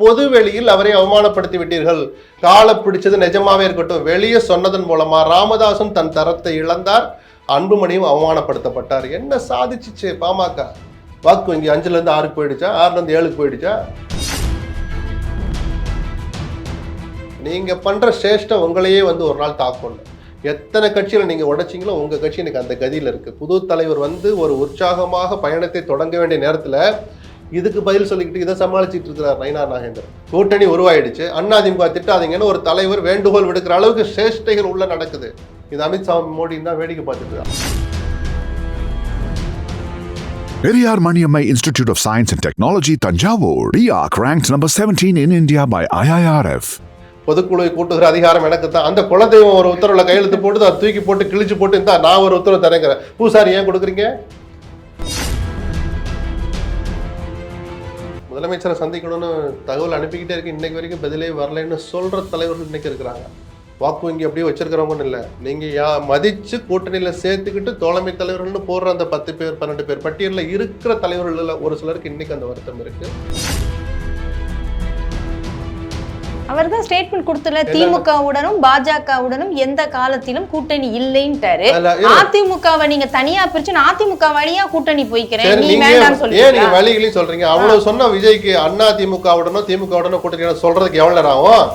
பொது வெளியில் அவரை அவமானப்படுத்தி விட்டீர்கள் காலை பிடிச்சது நிஜமாவே இருக்கட்டும். வெளியே சொன்னதன் மூலமா ராமதாசும் தன் தரத்தை இழந்தார். அன்புமணியும் அவமானப்படுத்தப்பட்டார். என்ன சாதிச்சிச்சு பாமக? வாக்கு வங்கி அஞ்சுல இருந்து ஆறுக்கு போயிடுச்சா? ஆறுல இருந்து ஏழுக்கு போயிடுச்சா? நீங்க பண்ற சேஷ்டம் உங்களையே வந்து ஒரு நாள் தாக்கணும் எத்தனை கட்சியில் நீங்கள் உடைச்சீங்களோ உங்கள் கட்சி எனக்கு அந்த கதியில் இருக்குது புது தலைவர் வந்து ஒரு உற்சாகமாக பயணத்தை தொடங்க வேண்டிய நேரத்தில் இதுக்கு பதில் சொல்லிக்கிட்டு இதை சமாளிச்சிட்டு இருக்கிறார் நயினார் நாகேந்திரன். கூட்டணி உருவாயிடுச்சு. அதிமுக திட்டாதீங்கன்னு ஒரு தலைவர் வேண்டுகோள் விடுக்கிற அளவுக்கு சேஷ்டைகள் உள்ள நடக்குது. இது அமித்ஷா மோடி தான் வேடிக்கை பார்த்துட்டு. Periyar Maniammai Institute of Science and Technology, Tanjavur, RIAC ranked number 17 in India by IIRF. பொதுக்குழுவை கூட்டுகிற அதிகாரம் எனக்கு தான். அந்த குலதெய்வம் ஒரு உத்தரவுல கையெழுத்து போட்டு அதை தூக்கி போட்டு கிழிச்சு போட்டு இந்தா நான் ஒரு உத்தரவு தரேங்கிறேன். பூசாரி ஏன் கொடுக்குறீங்க? முதலமைச்சரை சந்திக்கணும்னு தகவல் அனுப்பிக்கிட்டே இருக்கு. இன்னைக்கு வரைக்கும் பதிலே வரலைன்னு சொல்கிற தலைவர்கள் இன்னைக்கு இருக்கிறாங்க. வாக்கு வங்கி அப்படியே வச்சிருக்கிறவங்கன்னு இல்லை. நீங்கள் யா மதித்து கூட்டணியில் சேர்த்துக்கிட்டு தோழமை தலைவர்கள்னு போடுற அந்த பத்து பேர் பன்னெண்டு பேர் பட்டியலில் இருக்கிற தலைவர்களில் ஒரு சிலருக்கு இன்னைக்கு அந்த வருத்தம் இருக்குது அவர் தான் ஸ்டேட்மெண்ட் கொடுத்துல திமுகவுடனும் பாஜகவுடனும் எந்த காலத்திலும் கூட்டணி இல்லைன்ட்டாரு. அதிமுகவை நீங்க தனியா பிரிச்சு அதிமுக வழியா கூட்டணி போய்க்கிறேன். நீ ஏன் நீங்க வழிகளையும் சொல்றீங்க? அவ்வளவு சொன்ன விஜய்க்கு அண்ணா திமுகவுடனோ திமுகவுடனோ கூட்டணி சொல்றதுக்கு எவ்வளவு நேரம் ஆகும்?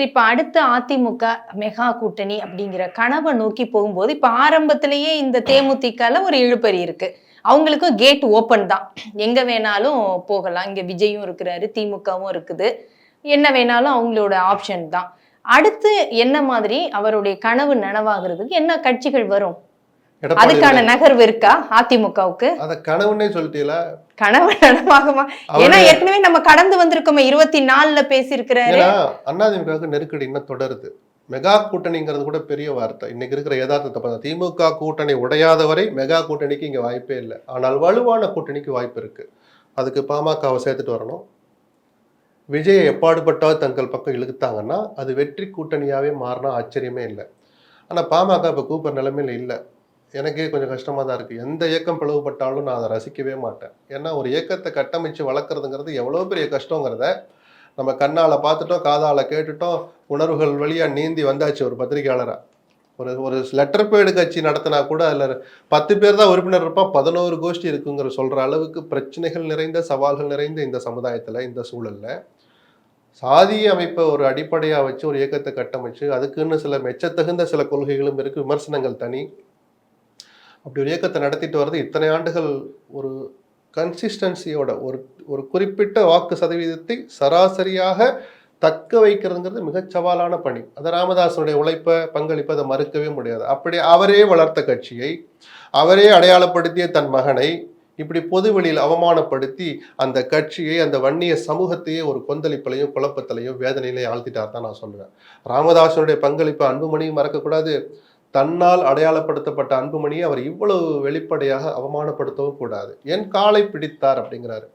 சரி இப்ப அடுத்த அதிமுக மெகா கூட்டணி அப்படிங்கிற கனவை நோக்கி போகும்போது இப்ப ஆரம்பத்திலேயே இந்த தேமுதிகல ஒரு இழுபறி இருக்கு. அவங்களுக்கும் கேட் ஓப்பன் தான். எங்க வேணாலும் போகலாம். இங்க விஜயும் இருக்கிறாரு திமுகவும் இருக்குது. என்ன வேணாலும் அவங்களோட ஆப்ஷன் தான். அடுத்து என்ன மாதிரி அவருடைய கனவு நனவாகிறதுக்கு என்ன கட்சிகள் வரும்? அதுக்கான நகர்வு இருக்கா அதிமுகவுக்கு? அத கனவுன்னே சொல்லிட்டீல கனவு நனவாகுமா? ஏன்னா ஏற்கனவே நம்ம கடந்து வந்திருக்கோமே இருபத்தி நாலுல பேசியிருக்கிறாரு ஏன்னா அதிமுகவுக்கு நெருக்கடி இன்னும் தொடருது. மெகா கூட்டணிங்கிறது கூட பெரிய வார்த்தை. இன்னைக்கு இருக்கிற யதார்த்தத்தை பார்த்தா திமுக கூட்டணி உடையாத வரை மெகா கூட்டணிக்கு இங்க வாய்ப்பே இல்லை. ஆனால் வலுவான கூட்டணிக்கு வாய்ப்பு இருக்கு. அதுக்கு பாமகவை சேர்த்துட்டு வரணும். விஜயை எப்பாடுபட்டாவது தங்கள் பக்கம் இழுத்தாங்கன்னா அது வெற்றி கூட்டணியாவே மாறினா ஆச்சரியமே இல்லை. ஆனா பாமக இப்போ கூப்பிட்ற நிலைமையில இல்லை. எனக்கே கொஞ்சம் கஷ்டமாக தான் இருக்குது எந்த இயக்கம் பிளவுபட்டாலும் நான் அதை ரசிக்கவே மாட்டேன். ஏன்னா ஒரு இயக்கத்தை கட்டமைச்சு வளர்க்குறதுங்கிறது எவ்வளோ பெரிய கஷ்டங்கிறத நம்ம கண்ணால் பார்த்துட்டோம் காதால் கேட்டுட்டோம் உணர்வுகள் வழியாக நீந்தி வந்தாச்சு ஒரு பத்திரிகையாளராக ஒரு ஒரு லெட்டர் பேடு கட்சி நடத்தினா கூட அதில் பத்து பேர் தான் உறுப்பினர் இருப்பான் பதினோரு கோஷ்டி இருக்குங்கிற சொல்கிற அளவுக்கு பிரச்சனைகள் நிறைந்த சவால்கள் நிறைந்த இந்த சமுதாயத்தில் இந்த சூழலில். சாதிய அமைப்பை ஒரு அடிப்படையாக வச்சு ஒரு இயக்கத்தை கட்டமைச்சு அதுக்குன்னு சில மெச்சத்தகுந்த சில கொள்கைகளும் இருக்கு விமர்சனங்கள் தனி. அப்படி ஒரு இயக்கத்தை நடத்திட்டு வர்றது இத்தனை ஆண்டுகள் ஒரு கன்சிஸ்டன்சியோட ஒரு ஒரு குறிப்பிட்ட வாக்கு சதவீதத்தை சராசரியாக தக்க வைக்கிறதுங்கிறது மிகச் சவாலான பணி. அது ராமதாசனுடைய உழைப்பை பங்களிப்பை அதை மறுக்கவே முடியாது. அப்படி அவரே வளர்த்த கட்சியை அவரே அடையாளப்படுத்திய தன் மகனை இப்படி பொதுவெளியில் அவமானப்படுத்தி அந்த கட்சியை அந்த வன்னிய சமூகத்தையே ஒரு கொந்தளிப்பிலையும் குழப்பத்திலையும் வேதனையிலையும் ஆழ்த்திட்டார் தான் நான் சொல்லுவேன். ராமதாசனுடைய பங்களிப்பை அன்புமணியும் மறக்கக்கூடாது. தன்னால் அடையாளப்படுத்தப்பட்ட அன்புமணியை அவர் இவ்வளவு வெளிப்படையாக அவமானப்படுத்தவும் கூடாது. என் காலை பிடித்தார் அப்படிங்கிறாரு.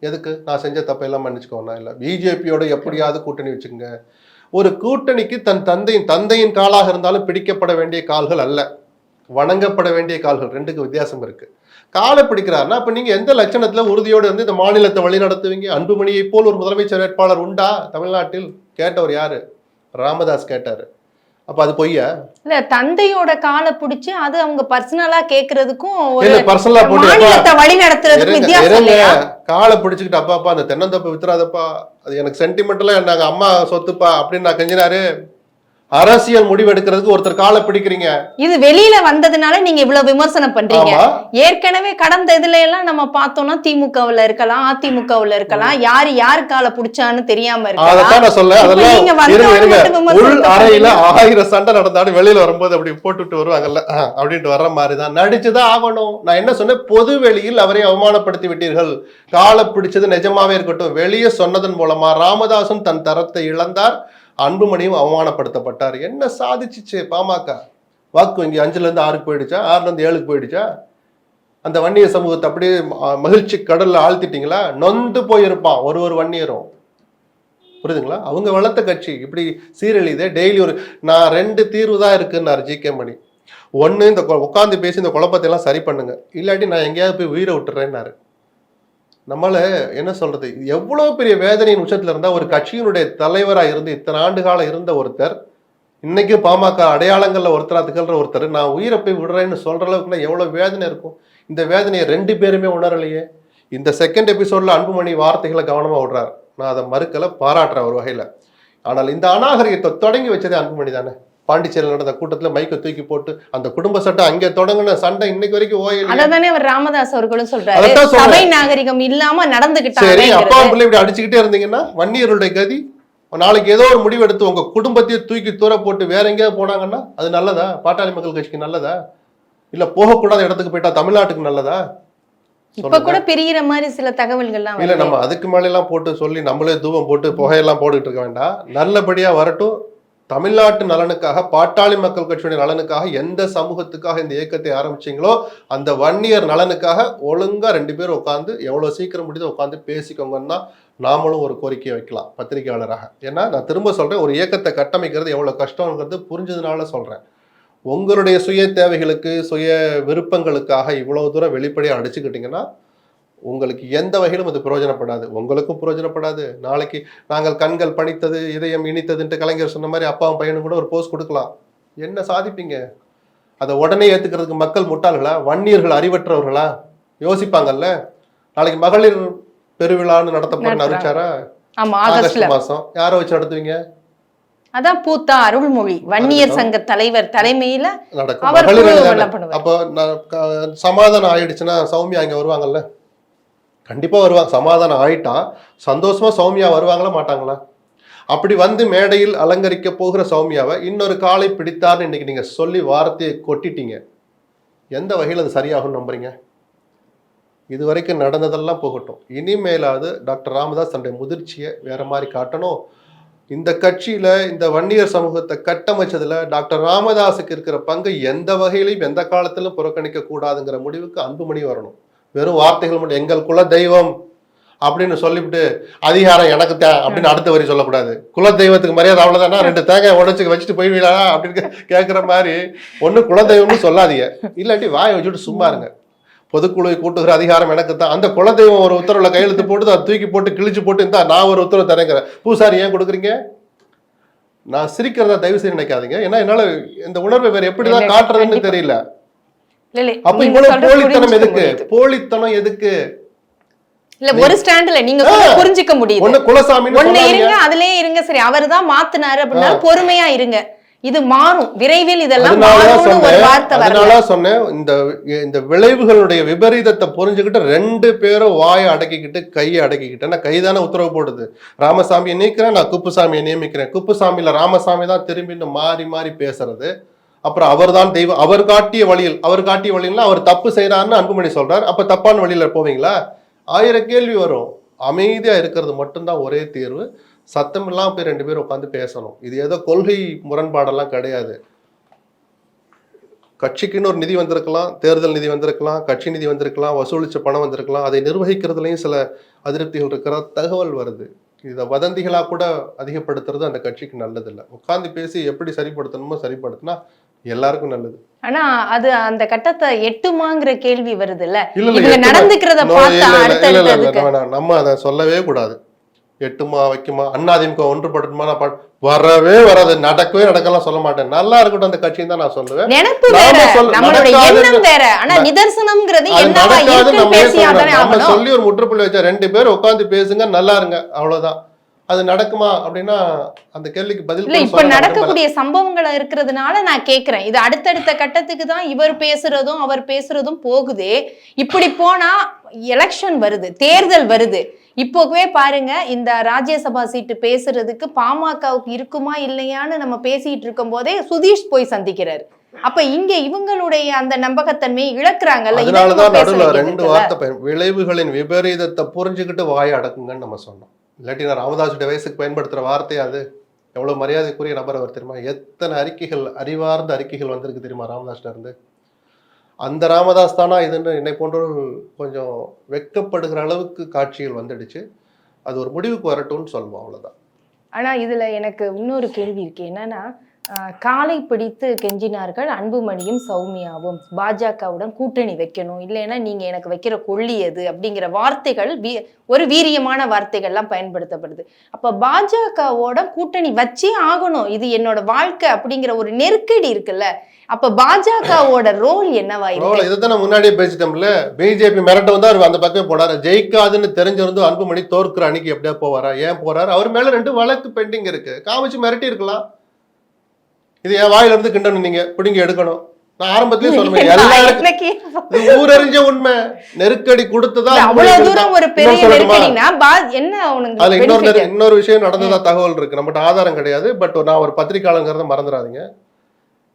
எதுக்கு? நான் செஞ்ச தப்பையெல்லாம் மன்னிச்சுக்கோனா இல்லை? பிஜேபியோட எப்படியாவது கூட்டணி வச்சுக்கோங்க. ஒரு கூட்டணிக்கு தன் தந்தையின் தந்தையின் காலாக இருந்தாலும் பிடிக்கப்பட வேண்டிய கால்கள் அல்ல. வணங்கப்பட வேண்டிய கால்கள். ரெண்டுக்கு வித்தியாசம் இருக்கு. காலை பிடிக்கிறாருன்னா அப்ப நீங்க எந்த லட்சணத்துல உறுதியோடு வந்து இந்த மாநிலத்தை வழி நடத்துவீங்க? அன்புமணியை போல் ஒரு முதலமைச்சர் வேட்பாளர் உண்டா? தமிழ்நாட்டில் கேட்டவர் யாரு? ராமதாஸ் கேட்டாரு. அப்ப அது பொய்யா? இல்ல தந்தையோட காலை பிடிச்சு அது அவங்க பர்சனலா கேக்குறதுக்கும் பர்சனலா போட்டு வழி நடத்துறதுக்கும் வித்தியாசம் காலை பிடிச்சுக்கிட்டு அப்பா அப்பா அந்த தென்னந்தோப்பு வித்துறாதப்பா. அது எனக்கு சென்டிமெண்டலா நாங்க அம்மா சொத்துப்பா அப்படின்னு நான் கெஞ்சினாரு. அரசியல் முடிவு எடுக்கிறதுக்கு ஒருத்தர் காலை பிடிக்கிறீங்க. இது வெளியில வந்ததுனால நீங்க இவ்வளவு விமர்சனம் பண்றீங்க. ஏற்கனவே கடந்த இதுல எல்லாம் நம்ம பார்த்தோம்னா திமுகவுல இருக்கலாம் அதிமுகவுல இருக்கலாம். யாரு யாரு காலை புடிச்சான்னு தெரியாம இருக்கலாம். உள் அறையில. ஆயிரம் சண்டை நடந்தாலும் வெளியில வரும்போது அப்படி போட்டுட்டு வருவாங்கல்ல. அப்படின்ட்டு வர்ற மாதிரிதான். நடிச்சுதான் ஆகணும். நான் என்ன சொன்னேன்? பொது வெளியில் அவரை அவமானப்படுத்தி விட்டீர்கள். காலை பிடிச்சது நிஜமாவே இருக்கட்டும். வெளியே சொன்னதன் மூலமா ராமதாசும் தன் தரத்தை இழந்தார். அன்புமணியும் அவமானப்படுத்தப்பட்டார். என்ன சாதிச்சிச்சு பாமக? வாக்கு வங்கி அஞ்சுலேருந்து ஆறுக்கு போயிடுச்சா? ஆறுலேருந்து ஏழுக்கு போயிடுச்சா? அந்த வன்னிய சமூகத்தை அப்படியே ம- மகிழ்ச்சி கடலில் ஆழ்த்திட்டீங்களா? நொந்து போயிருப்பான் ஒரு ஒரு வன்னியரும். புரியுதுங்களா? அவங்க வளர்த்த கட்சி. இப்படி சீரழிதே டெய்லி ஒரு நான் ரெண்டு தீர்வு தான் இருக்குன்னாரு ஜி கே மணி. ஒன்று இந்த உட்காந்து பேசி இந்த குழப்பத்தை எல்லாம் சரி பண்ணுங்க. இல்லாட்டி நான் எங்கேயாவது போய் உயிரை விட்டுறேன்னாரு. நம்மள என்ன சொல்றது? எவ்வளவு பெரிய வேதனையின் உச்சத்துல இருந்தா ஒரு கட்சியினுடைய தலைவராக இருந்து இத்தனை ஆண்டு காலம் இருந்த ஒருத்தர் இன்னைக்கு பாமக அடையாளங்களில் ஒருத்தராக திகழ்ற ஒருத்தர் நான் உயிரை போய் விடுறேன்னு சொல்ற அளவுக்குள்ள எவ்வளவு வேதனை இருக்கும்? இந்த வேதனையை ரெண்டு பேருமே உணரலையே. இந்த செகண்ட் எபிசோட்ல அன்புமணி வார்த்தைகளை கவனமா விடுறாரு. நான் அதை மறுக்கலை பாராட்டுறேன் ஒரு வகையில. ஆனால் இந்த அநாகரிகத்தை தொடங்கி வச்சதே அன்புமணி தானே? பாண்டிச்சேரியில் நடந்த கூட்டத்துல மைக்கை தூக்கி போட்டு அந்த குடும்ப சட்டை அங்கே தொடங்கின சண்டை இன்னைக்கு வரைக்கும் ஓயல அததானே அவர் ராமதாஸ் அவர்களும் சொல்றாரு. சபை நாகரிகம் இல்லாம சரி நடந்துகிட்டாங்க அப்பா பிள்ளை இப்படி அடிச்சுக்கிட்டே இருந்தீங்கன்னா வன்னியருடைய கதி. நாளைக்கு ஏதோ ஒரு முடிவு எடுத்து உங்க குடும்பத்தையே தூக்கி தூர போட்டு வேற எங்கேயாவது போனாங்கன்னா அது நல்லதா? பாட்டாளி மக்கள் கட்சிக்கு நல்லதா? இல்ல போகக்கூடாத இடத்துக்கு போயிட்டா தமிழ்நாட்டுக்கு நல்லதா? இப்ப கூட பிரியிற மாதிரி சில தகவல்கள்லாம் இல்ல. நம்ம அதுக்கு மேல எல்லாம் போட்டு சொல்லி நம்மளே தூபம் போட்டு புகையெல்லாம் போட்டுட்டு இருக்க வேண்டாம். நல்லபடியா வரட்டும். தமிழ்நாட்டு நலனுக்காக பாட்டாளி மக்கள் கட்சியுடைய நலனுக்காக எந்த சமூகத்துக்காக இந்த இயக்கத்தை ஆரம்பிச்சிங்களோ அந்த வன்னியர் நலனுக்காக ஒழுங்காக ரெண்டு பேரும் உட்காந்து எவ்வளோ சீக்கிரம் முடியுதோ உட்காந்து பேசிக்கோங்கன்னா நாமளும் ஒரு கோரிக்கையை வைக்கலாம் பத்திரிகையாளராக. ஏன்னா நான் திரும்ப சொல்கிறேன் ஒரு இயக்கத்தை கட்டமைக்கிறது எவ்வளோ கஷ்டங்கிறது புரிஞ்சதுனால சொல்கிறேன் உங்களுடைய சுய தேவைகளுக்கு சுய விருப்பங்களுக்காக இவ்வளோ தூரம் வெளிப்படையாக அடிச்சுக்கிட்டிங்கன்னா உங்களுக்கு எந்த வகையிலும் அது பிரயோஜனப்படாது. உங்களுக்கும் பிரயோஜனப்படாது. நாளைக்கு நாங்கள் கண்கள் பணித்தது இதயம் இனித்ததுன்ட்டு கலைஞர் சொன்ன மாதிரி அப்பாவும் பையனும் கூட ஒரு போஸ்ட் கொடுக்கலாம். என்ன சாதிப்பீங்க? அதை உடனே ஏத்துக்கிறதுக்கு மக்கள் முட்டாள்களா? வன்னியர்கள் அறிவற்றவர்களா? யோசிப்பாங்கல்ல? நாளைக்கு மகளிர் பெருவிழான்னு நடத்தப்பட அறிவிச்சாரா ஆகஸ்ட் மாசம். யாரை வச்சு நடத்துவீங்க? அதான் பூத்தா அருள்மொழி. வன்னியர் சங்க தலைவர் தலைமையில நடக்கும். அப்போ சமாதானம் ஆயிடுச்சுன்னா சௌமியா இங்க வருவாங்கல்ல? கண்டிப்பாக வருவாங்க. சமாதானம் ஆயிட்டா சந்தோஷமா சௌமியா வருவாங்களா மாட்டாங்களா? அப்படி வந்து மேடையில் அலங்கரிக்க போகிற சௌமியாவை இன்னொரு காலை பிடித்தார்னு இன்னைக்கு நீங்க சொல்லி வார்த்தையை கொட்டிட்டீங்க. எந்த வகையில் அது சரியாகும் நம்புறீங்க? இது வரைக்கும் நடந்ததெல்லாம் போகட்டும். இனிமேலாவது டாக்டர் ராமதாஸ் தன்னுடைய முதிர்ச்சியை வேற மாதிரி காட்டணும். இந்த கட்சியில இந்த வன்னியர் சமூகத்தை கட்டமைச்சதுல டாக்டர் ராமதாஸுக்கு இருக்கிற பங்கு எந்த வகையிலையும் எந்த காலத்திலும் புறக்கணிக்க கூடாதுங்கிற முடிவுக்கு அன்புமணி வரணும். வெறும் வார்த்தைகள் மட்டும் எங்கள் குல தெய்வம் அப்படின்னு சொல்லிவிட்டு அதிகாரம் எனக்கு தே அப்படின்னு அடுத்த வரி சொல்லக்கூடாது. குல தெய்வத்துக்கு மரியாதை அவ்வளவுதானா? ரெண்டு தேங்காய் உடைச்சு வச்சுட்டு போயிடுவீங்களா அப்படின்னு கேட்கிற மாதிரி ஒண்ணு குலதெய்வம்னு சொல்லாதீங்க. இல்லாட்டி வாயை வச்சுட்டு சும்மா இருங்க. பொதுக்குழுவை கூட்டுகிற அதிகாரம் எனக்கு தான். அந்த குலதெய்வம் ஒரு உத்தரவுல கையெழுத்து போட்டு அதை தூக்கி போட்டு கிழிச்சு போட்டு இருந்தா நான் ஒரு உத்தரவு தரேங்கிறேன். பூசாரி ஏன் கொடுக்குறீங்க? நான் சிரிக்கிறதா தயவு செய்து நினைக்காதீங்க. ஏன்னா என்னால இந்த உணர்வை வேற எப்படிதான் இல்ல, காட்டுறதுன்னு. தெரியல. அப்ப இவ்வளவு போலித்தனம் எதுக்கு? முடியுது. போலித்தனம் எதுக்கு? இல்ல ஒரு ஸ்டாண்ட்ல நீங்க. புரிஞ்சுக்க முடியுது. ஒண்ணு குலசாமின்னு ஒண்ணு. இருங்க அதுலயே இருங்க. சரி அவர்தான் மாத்துனாரு அப்படின்னா பொறுமையா இருங்க. இது மாறும். விரைவில் இதெல்லாம் சொன்னேன். அதனால இந்த இந்த விளைவுகளுடைய விபரீதத்தை புரிஞ்சுக்கிட்டு ரெண்டு பேரும் வாயை அடக்கிக்கிட்டு கையை அடக்கிக்கிட்டு. நான் கைதானே உத்தரவு போடுது. ராமசாமியை நீக்கிறேன் நான் குப்புசாமியை நியமிக்கிறேன். குப்புசாமியில ராமசாமி தான் திரும்பி இன்னும் மாறி மாறி பேசுறது. அப்புறம் அவர்தான் தெய்வம். அவர் காட்டிய வழியில் அவர் காட்டிய வழியில் அவர் தப்பு செய்கிறாருன்னு அன்புமணி சொல்கிறார் அப்போ தப்பான வழியில் போவீங்களா? ஆயிரம் கேள்வி வரும். அமைதியாக இருக்கிறது மட்டும்தான் ஒரே தீர்வு. சத்தம் இல்லாம போய் ரெண்டு பேரும் உட்காந்து பேசணும். இது ஏதோ கொள்கை முரண்பாடெல்லாம் கிடையாது. கட்சிக்குன்னு ஒரு நிதி வந்திருக்கலாம் தேர்தல் நிதி வந்திருக்கலாம் கட்சி நிதி வந்திருக்கலாம் வசூலித்த பணம் வந்திருக்கலாம். அதை நிர்வகிக்கிறதுலையும் சில அதிருப்திகள் இருக்கிற தகவல் வருது. இதை வதந்திகளாக கூட அதிகப்படுத்துறது அந்த கட்சிக்கு நல்லதில்லை. உட்காந்து பேசி எப்படி சரிப்படுத்தணுமோ சரிப்படுத்தினா எல்லாருக்கும் நல்லது. ஆனா அது அந்த கட்டத்தை எட்டுமாங்கிற கேள்வி வருது இல்ல இவங்க நடந்துக்கிறத பார்த்தா. நம்ம அதை சொல்லவே கூடாது. எட்டுமா வைக்குமா அண்ணாதிமுக ஒன்றுபடுமா நான் வரவே வராது. நடக்கவே நடக்கலாம் சொல்ல மாட்டேன். நல்லா இருக்கட்டும் அந்த கட்சின்னு தான் நான் சொல்லுவேன். நினைப்பு நம்ம சொல்லி ஒரு முற்றுப்புள்ளி வச்சா ரெண்டு பேர் உட்காந்து பேசுங்க நல்லா இருங்க. அவ்வளவுதான். அது நடக்குமா அப்படின்னா அந்த கேள்விக்கு பதில் இல்ல இப்ப நடக்கக்கூடிய சம்பவங்கள் இருக்கிறதுனால நான் கேக்குறேன். இது அடுத்தடுத்த கட்டத்துக்கு தான் இவர் பேசுறதும் அவர் பேசுறதும் போகுதே. இப்படி போனா எலெக்ஷன் வருது தேர்தல் வருது. இப்போவே பாருங்க இந்த ராஜ்யசபா சீட்டு பேசுறதுக்கு பாமகவுக்கு இருக்குமா இல்லையான்னு நம்ம பேசிட்டு இருக்கும் போதே சுதீஷ் போய் சந்திக்கிறாரு. அப்ப இங்க இவங்களுடைய அந்த நம்பகத்தன்மையை இழக்கிறாங்கல்ல அதனாலதான் நடுவுல ரெண்டு? வார்த்தை விளைவுகளின் விபரீதத்தை புரிஞ்சுக்கிட்டு வாயை அடக்குங்கன்னு நம்ம சொன்னோம். இல்லாட்டி நான் ராமதாசுடைய வயசுக்கு பயன்படுத்துற வார்த்தை அது. எவ்வளோ மரியாதைக்குரிய நபர் அவர் தெரியுமா? எத்தனை அறிக்கைகள் அறிவார்ந்த அறிக்கைகள் வந்திருக்கு தெரியுமா ராமதாஸ்ல இருந்து அந்த ராமதாஸ் தானா இதுன்னு என்னை போன்றவர்கள் கொஞ்சம் வெட்கப்படுகிற அளவுக்கு காட்சிகள் வந்துடுச்சு. அது ஒரு முடிவுக்கு வரட்டும்னு சொல்லுவோம் அவ்வளோதான் ஆனால் இதில் எனக்கு இன்னொரு கேள்வி இருக்கு. என்னன்னா காலை பிடித்து கெஞ்சினார்கள் அன்புமணியும் சௌமியாவும். பாஜகவுடன் கூட்டணி வைக்கணும். இல்லைன்னா நீங்க எனக்கு வைக்கிற கொள்ளி எது அப்படிங்கிற வார்த்தைகள் வீ- ஒரு வீரியமான வார்த்தைகள்லாம் பயன்படுத்தப்படுது. அப்ப பாஜகவோட கூட்டணி வச்சே ஆகணும். இது என்னோட வாழ்க்கை அப்படிங்கிற ஒரு நெருக்கடி இருக்குல்ல. அப்ப பாஜகவோட ரோல் என்னவா ரோல இதை தான் முன்னாடியே பேசிட்டோம்ல. பிஜேபி மிரட்ட வந்து அவர் அந்த பக்கம் போனாரு. ஜெயிக்காதுன்னு தெரிஞ்சிருந்து அன்புமணி தோற்கிற அன்னைக்கு எப்படியா போவாரா? ஏன் போறாரு? அவர் மேல ரெண்டு வழக்கு பெண்டிங் இருக்கு. காமிச்சு மிரட்டி இருக்கலாம் இது என் வாயில இருந்து கிண்டணும் நீங்க. பிடிங்க எடுக்கணும். நான் ஆரம்பத்திலேயே சொன்னேன் எல்லாருக்கும் ஊரறிஞ்ச உண்மை. நெருக்கடி கொடுத்ததா அவ்வளவு தூரம் ஒரு பெரிய? நெருக்கடினா என்ன அவனுக்கு இன்னொரு இன்னொரு விஷயம் நடந்ததா தகவல் இருக்கு. நம்மகிட்ட ஆதாரம் கிடையாது. பட் நான் ஒரு பத்திரிகையாளங்கிறத மறந்துடாதீங்க.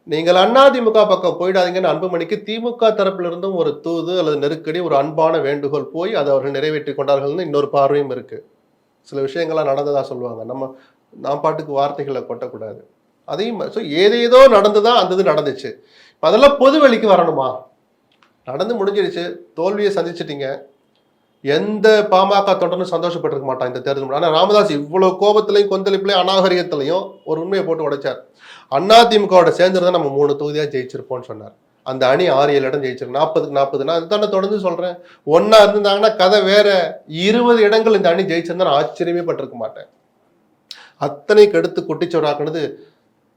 நீங்கள் அதிமுக பக்கம் போயிடாதீங்கன்னு அன்புமணிக்கு திமுக தரப்புல இருந்தும் ஒரு தூது அல்லது நெருக்கடி ஒரு அன்பான வேண்டுகோள் போய் அதை அவர்கள் நிறைவேற்றி கொண்டார்கள்னு இன்னொரு பார்வையும் இருக்கு. சில விஷயங்கள்லாம் நடந்ததா சொல்லுவாங்க. நம்ம நான் பாட்டுக்கு வார்த்தைகளை கொட்டக்கூடாது. அதையும் ஸோ ஏதேதோ நடந்ததா அந்த இது நடந்துச்சு. இப்போ அதெல்லாம் பொது வெளிக்கு வரணுமா? நடந்து முடிஞ்சிடுச்சு. தோல்வியை சந்திச்சிட்டிங்க. எந்த பாமக தொண்டனும் சந்தோஷப்பட்டிருக்க மாட்டான் இந்த தேர்தல் ஆனால் ராமதாஸ் இவ்வளோ கோபத்திலையும் கொந்தளிப்புலையும் அநாகரிகத்திலையும் ஒரு உண்மையை போட்டு உடைச்சார். அதிமுகவோட சேர்ந்துருந்தா நம்ம மூணு தொகுதியாக ஜெயிச்சிருப்போம்னு சொன்னார். அந்த அணி ஆறு ஏழு இடம் ஜெயிச்சிருக்கு. நாற்பதுக்கு நாற்பது நான் அதுதானே தொடர்ந்து சொல்கிறேன் ஒன்றா இருந்தாங்கன்னா கதை வேற. இருபது இடங்கள் இந்த அணி ஜெயிச்சிருந்தா நான் ஆச்சரியமே பட்டிருக்க மாட்டேன். அத்தனை கெடுத்து குட்டிச்சோறாக்குனது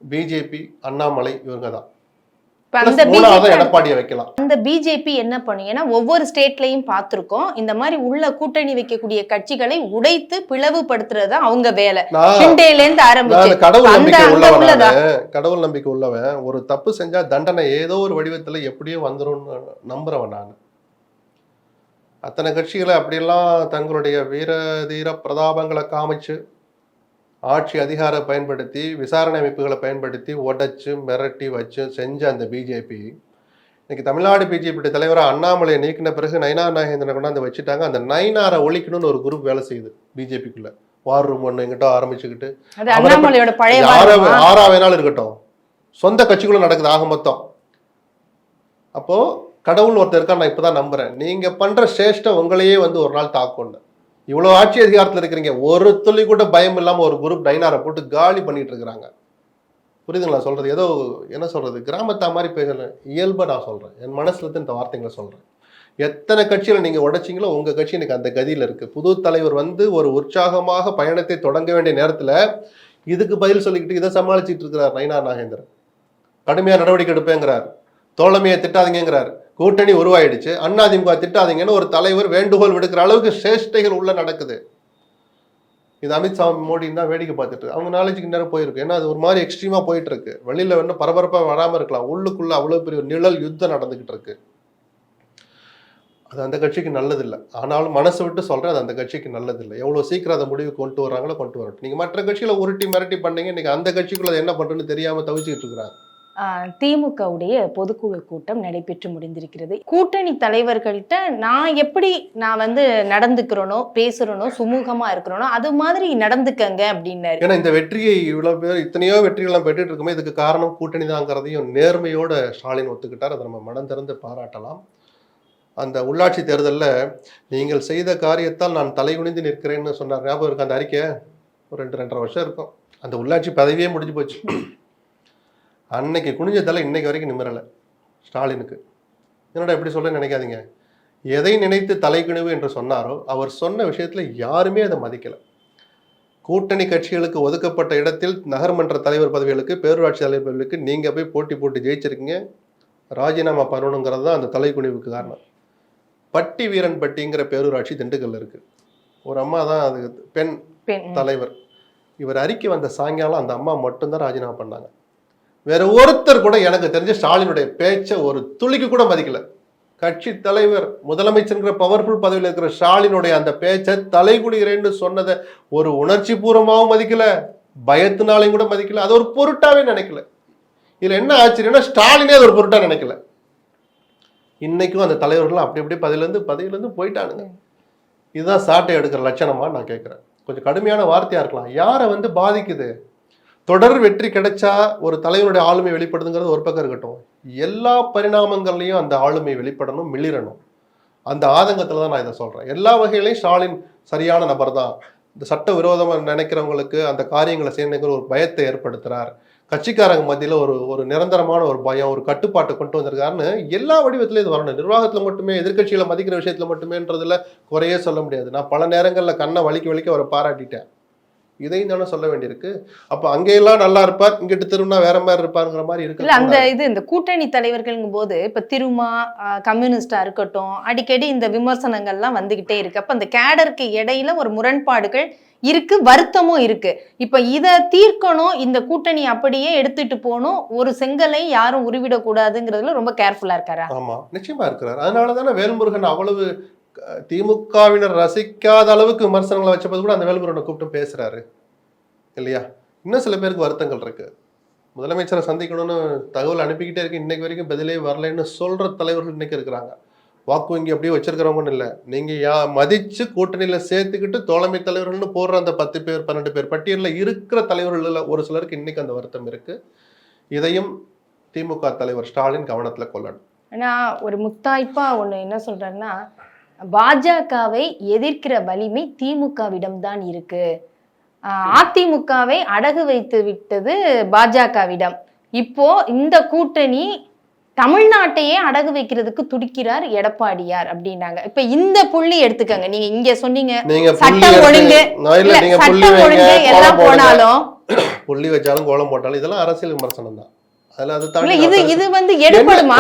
பிஜேபி அண்ணாமலை இவங்க தான் அந்த பிஜேபி என்ன பண்ணும் ஏன்னா ஒவ்வொரு ஸ்டேட்லயும் பார்த்திருக்கோம் இந்த மாதிரி உள்ள கூட்டணி வைக்கக்கூடிய கட்சிகளை உடைத்து பிளவுபடுத்துறது அவங்க வேலை. கடவுள் நம்பிக்கை உள்ளவன் ஒரு தப்பு செஞ்சா தண்டனை ஏதோ ஒரு வடிவத்துல எப்படியோ வந்துரும்னு நம்புறவன் நான். அத்தனை கட்சிகளை அப்படியெல்லாம் தங்களுடைய வீர தீர பிரதாபங்களை காமிச்சு ஆட்சி அதிகார பயன்படுத்தி விசாரணை அமைப்புகளை பயன்படுத்தி உடைச்சு மிரட்டி வச்சு செஞ்ச அந்த பிஜேபி இன்னைக்கு தமிழ்நாடு பிஜேபி தலைவராக அண்ணாமலையை நீக்கின பிறகு நயினார் நாகேந்திரனை கொண்டாந்து வச்சுட்டாங்க. அந்த நயினாரை ஒழிக்கணும்னு ஒரு குரூப் வேலை செய்யுது பிஜேபிக்குள்ள வார் ரூம் ஒன்று எங்கிட்ட ஆரம்பிச்சுக்கிட்டு? ஆறா வேணாலும் இருக்கட்டும். சொந்த கட்சிக்குள்ள நடக்குது ஆக மொத்தம். அப்போ கடவுள் ஒருத்தர் இருக்கா நான் இப்பதான் நம்புறேன். நீங்க பண்ற சேஷ்டம் உங்களையே வந்து ஒரு நாள் தாக்கும்னு. இவ்வளவு ஆட்சி அதிகாரத்தில் இருக்கிறீங்க. ஒரு துளி கூட பயம் இல்லாமல் ஒரு குரூப் நைனாரை போட்டு காலி பண்ணிட்டு இருக்கிறாங்க. புரியுதுங்களா? சொல்றது ஏதோ என்ன சொல்றது? கிராமத்தா மாதிரி பேசல இயல்பாக நான் சொல்றேன். என் மனசுல இருந்து இந்த வார்த்தைகளை சொல்றேன். எத்தனை கட்சியில நீங்க உடைச்சிங்களோ உங்க கட்சி இன்னைக்கு அந்த கதியில இருக்கு. புது தலைவர் வந்து ஒரு உற்சாகமாக பயணத்தை தொடங்க வேண்டிய நேரத்துல இதுக்கு பதில் சொல்லிக்கிட்டு இதை சமாளிச்சிட்டு இருக்கிறார் நயனார் நாகேந்திரன். கடுமையா நடவடிக்கை எடுப்பேங்கிறார். தோழமையை திட்டாதீங்கிறார் கூட்டணி உருவாயிடுச்சு. அதிமுக திட்டாதீங்கன்னு ஒரு தலைவர் வேண்டுகோள் விடுக்கிற அளவுக்கு சேஷ்டைகள் உள்ள நடக்குது. இது அமித்ஷா மோடின்னு தான் வேடிக்கை பார்த்துட்டு அவங்க நாலேஜுக்கு நேரம் போயிருக்கு. ஏன்னா அது ஒரு மாதிரி எக்ஸ்ட்ரீமா போயிட்டு இருக்கு. வெளியில வேணும் பரபரப்பா வராம இருக்கலாம். உள்ளுக்குள்ள அவ்வளவு பெரிய நிழல் யுத்தம் நடந்துகிட்டு இருக்கு. அது அந்த கட்சிக்கு நல்லதில்லை. ஆனாலும் மனசு விட்டு சொல்றேன் அது அந்த கட்சிக்கு நல்லதில்லை. எவ்வளவு சீக்கிரம் அதை முடிவு கொண்டு வராங்களோ கொண்டு வரட்டும். நீங்க மற்ற கட்சியில் உருட்டி மிரட்டி பண்ணீங்க. இன்னைக்கு அந்த கட்சிக்குள்ள அதை என்ன பண்ணுறதுன்னு தெரியாம தவிச்சுக்கிட்டு இருக்கிறாங்க. திமுகவுடைய பொதுக்குழு கூட்டம் நடைபெற்று முடிந்திருக்கிறது. கூட்டணி தலைவர்கள்ட்ட நான் எப்படி நான் வந்து நடந்துக்கிறனோ பேசுறனோ சுமூகமா இருக்கிறனோ அது மாதிரி நடந்துக்கங்க அப்படின்னாரு. ஏன்னா இந்த வெற்றியை இவ்வளவு பேர் இத்தனையோ வெற்றிகள்லாம் பெற்றுட்டு இருக்குமே இதுக்கு காரணம் கூட்டணி தாங்கிறதையும் நேர்மையோட ஸ்டாலின் ஒத்துக்கிட்டார். அதை நம்ம மனம் திறந்து பாராட்டலாம். அந்த உள்ளாட்சி தேர்தலில் நீங்கள் செய்த காரியத்தால் நான் தலைகுனிந்து நிற்கிறேன்னு சொன்னார். ஞாபகம் இருக்கு அந்த அறிக்கை ஒரு ரெண்டு ரெண்டரை வருஷம் இருக்கும். அந்த உள்ளாட்சி பதவியே முடிஞ்சு போச்சு. அன்னைக்கு குனிஞ்ச தலை இன்னைக்கு வரைக்கும் நிமிரலை. ஸ்டாலினுக்கு. என்னடா எப்படி சொல்ல நினைக்காதீங்க. எதை நினைத்து தலைக்குனிவு என்று சொன்னாரோ அவர் சொன்ன விஷயத்துல யாருமே அதை மதிக்கல. கூட்டணி கட்சிகளுக்கு ஒதுக்கப்பட்ட இடத்தில் நகர்மன்ற தலைவர் பதவிகளுக்கு பேரூராட்சி தலைவர் பதவிகளுக்கு நீங்க போய் போட்டி போட்டு ஜெயிச்சிருக்கீங்க. ராஜினாமா பண்ணணுங்கிறது தான் அந்த தலைக்குனிவுக்கு காரணம். பட்டி வீரன் பட்டிங்கிற பேரூராட்சி திண்டுக்கல்ல இருக்கு. ஒரு அம்மா தான் அது பெண். தலைவர். இவர் அறிக்கை வந்த சாயங்காலம் அந்த அம்மா மட்டும்தான் ராஜினாமா பண்ணாங்க. வேற ஒருத்தர் கூட எனக்கு தெரிஞ்ச ஸ்டாலினுடைய பேச்சை ஒரு துளிக்கு கூட மதிக்கல. கட்சி தலைவர் முதலமைச்சருங்கிற பவர்ஃபுல் பதவியில் இருக்கிற ஸ்டாலினுடைய அந்த பேச்சை தலைகுடிகிறேன்னு சொன்னதை ஒரு உணர்ச்சி பூர்வமாகவும் மதிக்கல பயத்தினாலையும் கூட மதிக்கல. அது ஒரு பொருட்டாவே நினைக்கல. இதுல என்ன ஆச்சரியம்னா ஸ்டாலினே அது ஒரு பொருட்டா நினைக்கல. இன்னைக்கும் அந்த தலைவர்கள் அப்படி அப்படியே பதவியிலேருந்து பதவியிலேருந்து போயிட்டானுங்க. இதுதான் சாட்டை எடுக்கிற லட்சணமா நான் கேட்குறேன். கொஞ்சம் கடுமையான வார்த்தையா இருக்கலாம். யாரை வந்து பாதிக்குது? தொடர் வெற்றி கிடைச்சா ஒரு தலைவருடைய ஆளுமை வெளிப்படுதுங்கிறது ஒரு பக்கம் இருக்கட்டும். எல்லா பரிணாமங்கள்லையும் அந்த ஆளுமை வெளிப்படணும் மிளிரணும். அந்த ஆதங்கத்தில் தான் நான் இதை சொல்கிறேன் எல்லா வகையிலையும் ஸ்டாலின் சரியான நபர் தான். இந்த சட்ட விரோதமாக நினைக்கிறவங்களுக்கு அந்த காரியங்களை செய்யணுங்கிற ஒரு பயத்தை ஏற்படுத்துகிறார் கட்சிக்காரங்க மத்தியில் ஒரு ஒரு நிரந்தரமான ஒரு பயம் ஒரு கட்டுப்பாட்டை கொண்டு வந்திருக்காருன்னு எல்லா வடிவத்திலையும் இது வரணும். நிர்வாகத்தில் மட்டுமே எதிர்கட்சிகளை மதிக்கிற விஷயத்தில் மட்டுமேன்றதில் குறையே சொல்ல முடியாது. நான் பல நேரங்களில் கண்ணை வலிக்க வலிக்க அவரை பாராட்டிட்டேன். இதையும் தானே சொல்ல வேண்டியிருக்கு. அப்ப அங்கெல்லாம் நல்லா இருப்பார் இங்கிட்டு திரும்பினா வேற மாதிரி இருப்பாருங்கிற மாதிரி இல்ல அந்த இருக்கு இது இந்த கூட்டணி தலைவர்கள்ங்கும் போது இப்ப திருமா கம்யூனிஸ்டா இருக்கட்டும் அடிக்கடி இந்த விமர்சனங்கள்லாம் வந்துகிட்டே இருக்கு. அப்ப அந்த கேடருக்கு இடையில ஒரு முரண்பாடுகள் இருக்கு வருத்தமும் இருக்கு. இப்ப இத தீர்க்கணும் இந்த கூட்டணி அப்படியே எடுத்துட்டு போகணும் ஒரு செங்கலை யாரும் உருவிடக்கூடாதுங்கிறதுல ரொம்ப கேர்ஃபுல்லா இருக்காரா? ஆமா நிச்சயமா இருக்கிறார். அதனால தானே வேல்முருகன் அவ்வளவு திமுகவினர் ரசிக்காத அளவுக்கு விமர்சனங்களை வச்சபோது கூட அந்த வேல்முருகனை கூப்பிட்டு பேசுறாரு. இல்லையா? இன்னும் சில பேருக்கு வருத்தங்கள் இருக்கு. முதலமைச்சரை சந்திக்கணும்னு தகவல் அனுப்பிக்கிட்டே இருக்கு. இன்னைக்கு வரைக்கும் பதிலே வரலைன்னு சொல்ற தலைவர்கள் இன்னைக்கு இருக்கிறாங்க. வாக்கு வங்கி அப்படியே வச்சிருக்கிறவங்கன்னு இல்லை. நீங்க யா மதிச்சு கூட்டணியில சேர்த்துக்கிட்டு தோழமை தலைவர்கள்னு போடுற அந்த பத்து பேர் பன்னெண்டு பேர் பட்டியலில் இருக்கிற தலைவர்கள் ஒரு சிலருக்கு இன்னைக்கு அந்த வருத்தம் இருக்கு. இதையும் திமுக தலைவர் ஸ்டாலின் கவனத்துல கொள்ளணும். ஆனா ஒரு முத்தாய்ப்பா ஒண்ணு என்ன சொல்றேன்னா பாஜகவை எதிர்க்கிற வலிமை திமுகவிடம் தான் இருக்கு அதிமுகவை அடகு வைத்து விட்டது பாஜகவிடம். இப்போ இந்த கூட்டணி தமிழ்நாட்டையே அடகு வைக்கிறதுக்கு துடிக்கிறார் எடப்பாடியார் அப்படின்னாங்க. இப்ப இந்த புள்ளி எடுத்துக்கங்க. நீங்க இங்க சொன்னீங்க சட்டம் ஒழுங்கு சட்டம் ஒழுங்கு எல்லாம் போனாலும் புள்ளி வச்சாலும் கோலம் போட்டாலும் இதெல்லாம் அரசியல் விமர்சனம் தான் இது இது வந்து எடுப்படுமா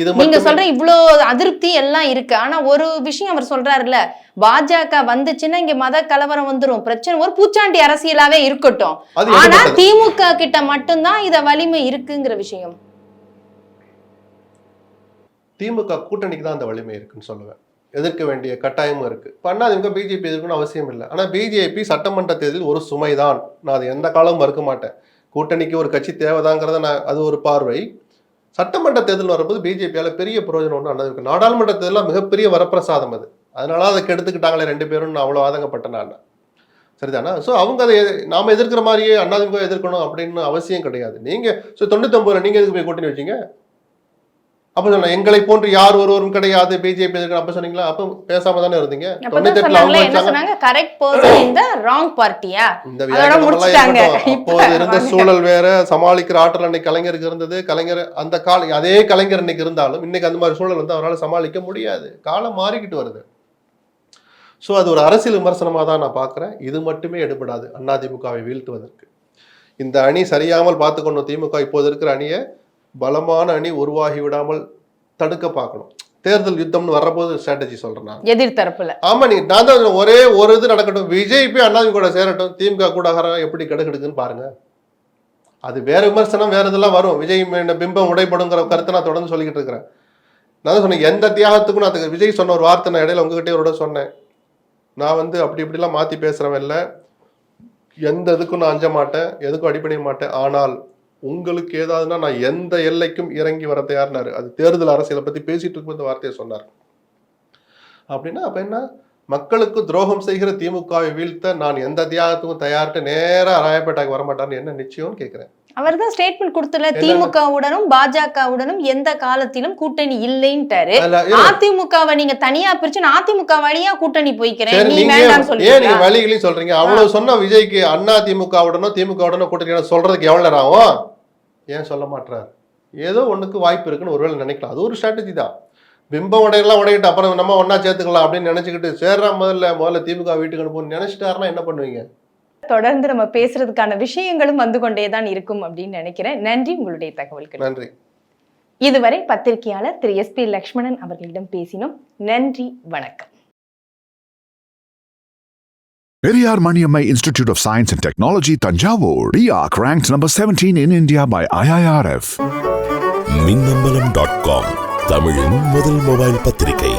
இது நீங்க சொல்ற இவ்ளோ அதிருப்தி எல்லாம் இருக்கு. ஆனா ஒரு விஷயம் அவர் சொல்றாருல்ல பாஜக வந்துச்சுன்னா இங்க மத கலவரம் வந்துரும். பிரச்சனை ஒரு பூச்சாண்டி அரசியலாவே இருக்கட்டும். ஆனா. திமுக கிட்ட மட்டும்தான் இத வலிமை இருக்குங்கிற விஷயம். திமுக கூட்டணிக்கு தான் அந்த வலிமை இருக்குன்னு சொல்லுவேன். எதிர்க்க வேண்டிய கட்டாயமும் இருக்கு. இப்ப அதிமுக பிஜேபி எதிர்க்கணும் அவசியம் இல்லை. ஆனா பிஜேபி சட்டமன்ற தேர்தலில் ஒரு சுமைதான். நான் அதை எந்த காலமும் மறுக்க மாட்டேன். கூட்டணிக்கு ஒரு கட்சி தேவைதாங்கிறத நான் அது ஒரு பார்வை. சட்டமன்ற தேர்தல் வரும்போது பிஜேபியால் பெரிய பிரயோஜனம் ஒன்று அண்ணா நாடாளுமன்ற தேர்தலில் மிகப்பெரிய வரப்பிரசாதம் அது. அதனால அதை கெடுத்துக்கிட்டாங்களே ரெண்டு பேரும் நான் அவ்வளோ ஆதங்கப்பட்டேன் நான். சரிதானா? ஸோ அவங்க அதை நாம் நாம எதிர்க்கிற மாதிரியே அண்ணாதிமுக எதிர்க்கணும் அப்படின்னு அவசியம் கிடையாது. நீங்கள் ஸோ தொண்ணூத்தொம்பதுல நீங்கள் எதுக்கு போய் கூட்டணி வச்சீங்க? அப்ப சொன்ன எங்களை போன்று யார் ஒருவரும் கிடையாது. பிஜேபி அப்ப சொன்னீங்களா? அப்ப பேசாம தானே இருந்தீங்க. அப்போது இருந்த. சூழல் வேற. சமாளிக்கிற ஆற்றல் அன்னைக்கு கலைஞருக்கு இருந்தது. கலைஞர் அந்த கால அதே கலைஞர் இன்னைக்கு இருந்தாலும் இன்னைக்கு அந்த மாதிரி சூழல் வந்து அவரால் சமாளிக்க முடியாது. காலம் மாறிக்கிட்டு வருது. ஸோ அது ஒரு அரசியல் விமர்சனமாக தான் நான் பார்க்குறேன். இது மட்டுமே எடுபடாது. அதிமுகவை வீழ்த்துவதற்கு. இந்த அணி சரியாமல் பார்த்துக்கணும் திமுக இப்போது இருக்கிற அணியை பலமான அணி உருவாகி விடாமல் தடுக்க பார்க்கணும். தேர்தல் யுத்தம்னு வர்றபோது ஸ்ட்ராட்டஜி சொல்றேன் எதிர்த்தரப்புல. ஆமா நீ நான் தான் ஒரே ஒரு இது நடக்கட்டும். விஜய் போய் அண்ணாதிமுக கூட சேரட்டும். திமுக கூட எப்படி கெடுக்கெடுக்குன்னு பாருங்க. அது வேற விமர்சனம் வேற இதெல்லாம் வரும். விஜய் பிம்பம் உடைப்படுங்கிற கருத்தை நான் தொடர்ந்து சொல்லிக்கிட்டு இருக்கிறேன். நான் தான் சொன்னேன் எந்த தியாகத்துக்கும் நான் அதுக்கு விஜய் சொன்ன ஒரு வார்த்தை நான் இடையில உங்ககிட்டயே ஒரு சொன்னேன். நான் வந்து அப்படி இப்படிலாம் மாத்தி பேசுறவன் இல்லை. எந்த இதுக்கும் நான் அஞ்ச மாட்டேன் எதுக்கும் அடிப்படைய மாட்டேன். ஆனால் உங்களுக்கு ஏதாவதுன்னா நான் எந்த எல்லைக்கும் இறங்கி வர தயார்னாரு. அது தேர்தல் அரசியலை பத்தி பேசிட்டு இருக்கும் இந்த வார்த்தையை சொன்னார். அப்படின்னா அப்ப என்ன? மக்களுக்கு துரோகம் செய்கிற திமுகவை வீழ்த்த நான் எந்த தியாகத்துக்கும் தயார்ட்டு நேரா ராயப்பேட்டாக்கு வரமாட்டான்னு என்ன நிச்சயம்னு கேட்கிறேன் அவர் தான் ஸ்டேட்மெண்ட் கொடுத்துல? திமுகவுடனும் பாஜகவுடனும் எந்த காலத்திலும் கூட்டணி இல்லைன்ட்டாரு. அதிமுகவை நீங்க தனியா பிரிச்சு நான் அதிமுக வழியா கூட்டணி போய்க்கிறேன். நீ சொல்றீங்களா? நீங்க வழிகளையும் சொல்றீங்க? அவ்வளவு சொன்ன விஜய்க்கு அண்ணா திமுகவுடனோ திமுகவுடனோ கூட்டணி சொல்றதுக்கு எவ்வளவு நேரம் ஆகும்? ஏன் சொல்ல மாட்டார் ஏதோ ஒண்ணுக்கு வாய்ப்பு இருக்குன்னு ஒருவேளை நினைக்கலாம். அது ஒரு ஸ்ட்ராட்டஜி தான். பிம்பம் உடையெல்லாம் உடையிட்டு அப்புறம் நம்ம ஒண்ணா சேர்த்துக்கலாம் அப்படின்னு நினைச்சுக்கிட்டு சேர்றா முதல்ல முதல்ல திமுக வீட்டுக்கு அனுப்புன்னு நினைச்சிட்டாருன்னா என்ன பண்ணுவீங்க? தொடர்ந்து நம்ம பேசுறதுக்கான விஷயங்களும் வந்து கொண்டேதான் இருக்கும் அப்படின்னு நினைக்கிறேன். நன்றி. உங்களுடைய தகவல்கள். நன்றி. இதுவரை பத்திரிகையாளர் திரு எஸ் பி லக்ஷ்மணன் அவர்களிடம் பேசினோம். நன்றி. வணக்கம். Periyar Maniammai Institute of Science and Technology, Tanjavur. RIAC ranked number 17 in India by IIRF. Minnambalam dot com தமிழின் முதல் மொபைல் பத்திரிகை